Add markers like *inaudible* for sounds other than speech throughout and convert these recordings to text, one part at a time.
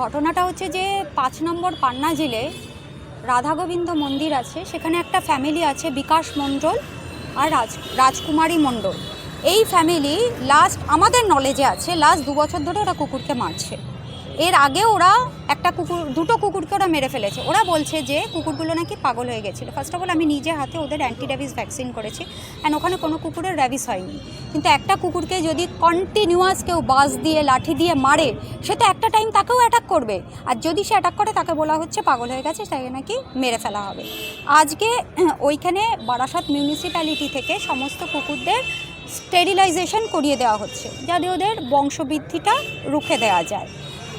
ঘটনাটা হচ্ছে যে পাঁচ নম্বর পান্না জেলে রাধাগোবিন্দ মন্দির আছে, সেখানে একটা ফ্যামিলি আছে, বিকাশ মণ্ডল আর রাজ, রাজকুমারী মণ্ডল। এই ফ্যামিলি লাস্ট আমাদের নলেজে আছে লাস্ট দু বছর ধরে ওরা কুকুরকে মারছে। এর আগে ওরা একটা কুকুর, দুটো কুকুরকে ওরা মেরে ফেলেছে। ওরা বলছে যে কুকুরগুলো নাকি পাগল হয়ে গেছিল। ফার্স্ট অফ অল আমি নিজে হাতে ওদের অ্যান্টি র্যাবিস ভ্যাকসিন করেছি অ্যান্ড ওখানে কোনো কুকুরের র্যাবিস হয়নি। কিন্তু একটা কুকুরকে যদি কন্টিনিউয়াস কেউ বাস দিয়ে, লাঠি দিয়ে মারে, সে তো একটা টাইম তাকেও অ্যাটাক করবে। আর যদি সে অ্যাটাক করে, তাকে বলা হচ্ছে পাগল হয়ে গেছে, তাকে নাকি মেরে ফেলা হবে। আজকে *clears throat* ওইখানে বারাসাত মিউনিসিপ্যালিটি থেকে সমস্ত কুকুরদের স্টেরিলাইজেশন করিয়ে দেওয়া হচ্ছে, যাতে ওদের বংশবৃদ্ধিটা রুখে দেওয়া যায়।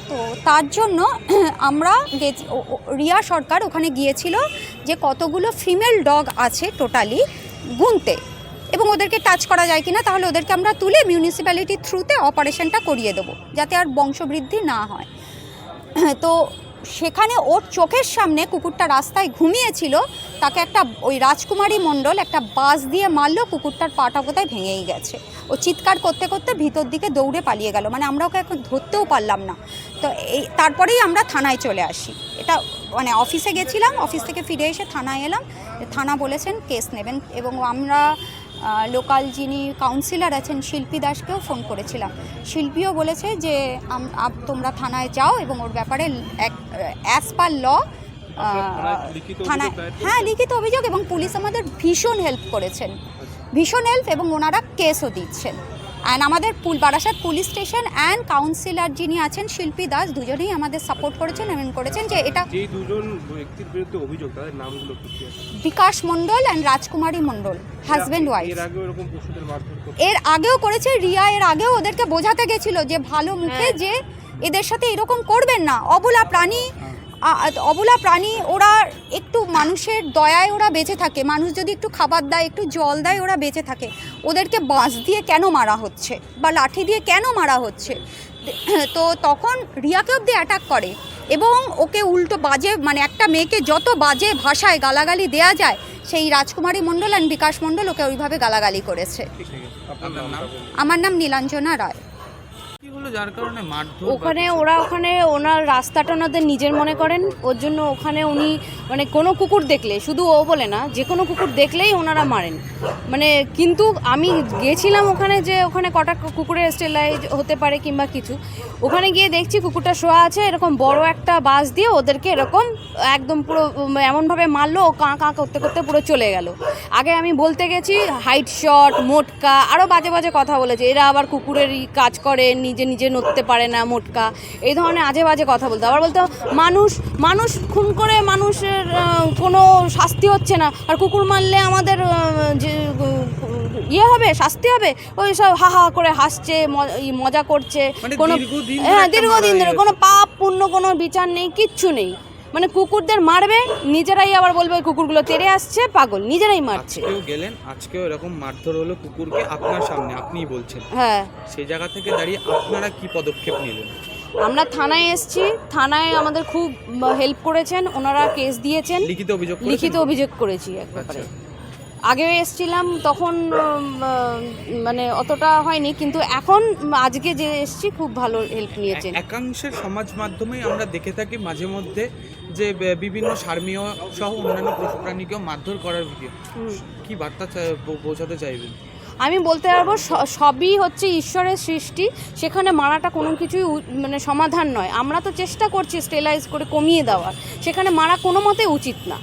তো তার জন্য *clears throat* আমরা গেছি রিয়া সরকার ওখানে গিয়েছিল যে কতগুলো ফিমেল ডগ আছে টোটালি গুনতে। এবং ওদেরকে টাচ করা যায় কি না তাহলে ওদেরকে আমরা তুলে মিউনিসিপ্যালিটির থ্রুতে অপারেশনটা করিয়ে দেবো, যাতে আর বংশবৃদ্ধি না হয়। *clears throat* তো সেখানে ওর চোখের সামনে কুকুরটা রাস্তায় ঘুমিয়েছিল, তাকে একটা ওই রাজকুমারী মণ্ডল একটা বাস দিয়ে মারলো, কুকুরটার পাটা কোথায় ভেঙেই গেছে। ও চিৎকার করতে করতে ভিতর দিকে দৌড়ে পালিয়ে গেল মানে আমরা ওকে এখন ধরতেও পারলাম না। তো এই, তারপরেই আমরা থানায় চলে আসি। এটা মানে অফিসে গেছিলাম, অফিস থেকে ফিরে এসে থানায় এলাম থানা বলেছেন কেস নেবেন এবং আমরা লোকাল যিনি কাউন্সিলর আছেন শিল্পী দাসকেও ফোন করেছিলাম। শিল্পীও বলেছে যে তোমরা থানায় যাও এবং ওর ব্যাপারে অ্যাজ পার ল থানায় হ্যাঁ লিখিত অভিযোগ এবং পুলিশ আমাদের ভীষণ হেল্প করেছেন। ভীষণ হেল্প এবং ওনারা কেসও দিচ্ছেন। অ্যান্ড আমাদের পুল Barasat police station and councillor যিনি আছেন শিল্পী দাস দুজনেই আমাদের সাপোর্ট করেছেন এমন করেছেন যে এটা যেই দুজন ব্যক্তির বিরুদ্ধে অভিযোগ তাদের নামগুলো কি কি আছে বিকাশ মণ্ডল অ্যান্ড রাজকুমারী মণ্ডল হাজব্যান্ড ওয়াইফ এর আগে এরকম পশুদের মারধর করতো। এর আগেও করেছে রিয়া এর আগেও ওদেরকে বোঝাতে গেছিল যে ভালো মুখে যে এদের সাথে এরকম করবেন না। অবলা প্রাণী অবলা প্রাণী ওরা একটু মানুষের দয়ায় ওরা বেঁচে থাকে। মানুষ যদি একটু খাবার দেয় একটু জল দেয় ওরা বেঁচে থাকে। ওদেরকে বাঁশ দিয়ে কেন মারা হচ্ছে? বা লাঠি দিয়ে কেন মারা হচ্ছে? তো তখন রিয়াকে অব্দি অ্যাটাক করে এবং ওকে উল্টো বাজে মানে একটা মেয়েকে যত বাজে ভাষায় গালাগালি দেয়া যায় সেই রাজকুমারী মণ্ডল অ্যান্ড বিকাশ মণ্ডল ওকে ওইভাবে গালাগালি করেছে। আমার নাম নীলাঞ্জনা রায়। যার কারণে ওখানে ওরা ওখানে ওনার রাস্তাটা ওনাদের নিজের মনে করেন ওর জন্য ওখানে উনি মানে কোনো কুকুর দেখলে শুধু ও বলে না যে কোনো কুকুর দেখলেই ওনারা মারেন। মানে কিন্তু আমি গেছিলাম ওখানে যে ওখানে কটা কুকুরের স্টেলাইজ হতে পারে কিংবা কিছু ওখানে গিয়ে দেখছি কুকুরটা শোয়া আছে এরকম বড় একটা বাস দিয়ে ওদেরকে এরকম একদম পুরো এমনভাবে মারলো ও কাঁ কাঁ করতে করতে পুরো চলে গেল। আগে আমি বলতে গেছি হাইট শট মোটকা আরও বাজে বাজে কথা বলেছে এরা আবার কুকুরেরই কাজ করে নিজে নিজে নড়তে পারে না মোটকা। এই ধরনের আজে বাজে কথা বলতো। আবার বলতো মানুষ মানুষ খুন করে মানুষের কোনো শাস্তি হচ্ছে না। আর কুকুর মারলে আমাদের যে ইয়ে হবে শাস্তি হবে? ওই সব হা হা করে হাসছে মজা করছে। মানে কোনো হ্যাঁ দীর্ঘদিন ধরে কোনো পাপ পুণ্য কোনো বিচার নেই কিচ্ছু নেই। মানে কুকুরদের মারবে নিজেরাই আবার বলবে কুকুরগুলো তেড়ে আসছে পাগল নিজেরাই মারছে। আজকেও গেলেন আজকেও এরকম মারধর হলো কুকুরকে আপনার সামনে আপনিই বলছেন। হ্যাঁ। সেই জায়গা থেকে দাঁড়িয়ে আপনারা কি পদক্ষেপ নিলেন? আমরা থানায় এসেছি থানায় আমাদের খুব হেল্প করেছেন ওনারা কেস দিয়েছেন। লিখিত অভিযোগ লিখিত অভিযোগ করেছি একবার। ব্যাপারে আগেও এসছিলাম তখন মানে অতটা হয়নি কিন্তু এখন আজকে যে এসছি খুব ভালো হেল্প নিয়েছেন। একাংশের সমাজ মাধ্যমেই আমরা দেখে থাকি মাঝে মধ্যে যে বিভিন্ন সার্মীয় সহ অন্যান্য পশু প্রাণীকেও মারধর করার ভিডিও। কি বার্তা চাই- পৌ- চাইবেন? আমি বলতে পারব সবই হচ্ছে ঈশ্বরের সৃষ্টি সেখানে মারাটা কোনো কিছুই মানে সমাধান নয়। আমরা তো চেষ্টা করছি স্টেলাইজ করে কমিয়ে দেওয়ার সেখানে মারা কোনো মতে উচিত না।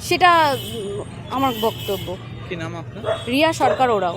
সেটা আমার বক্তব্য। কি নাম আপনার? রিয়া সরকার ওরাও।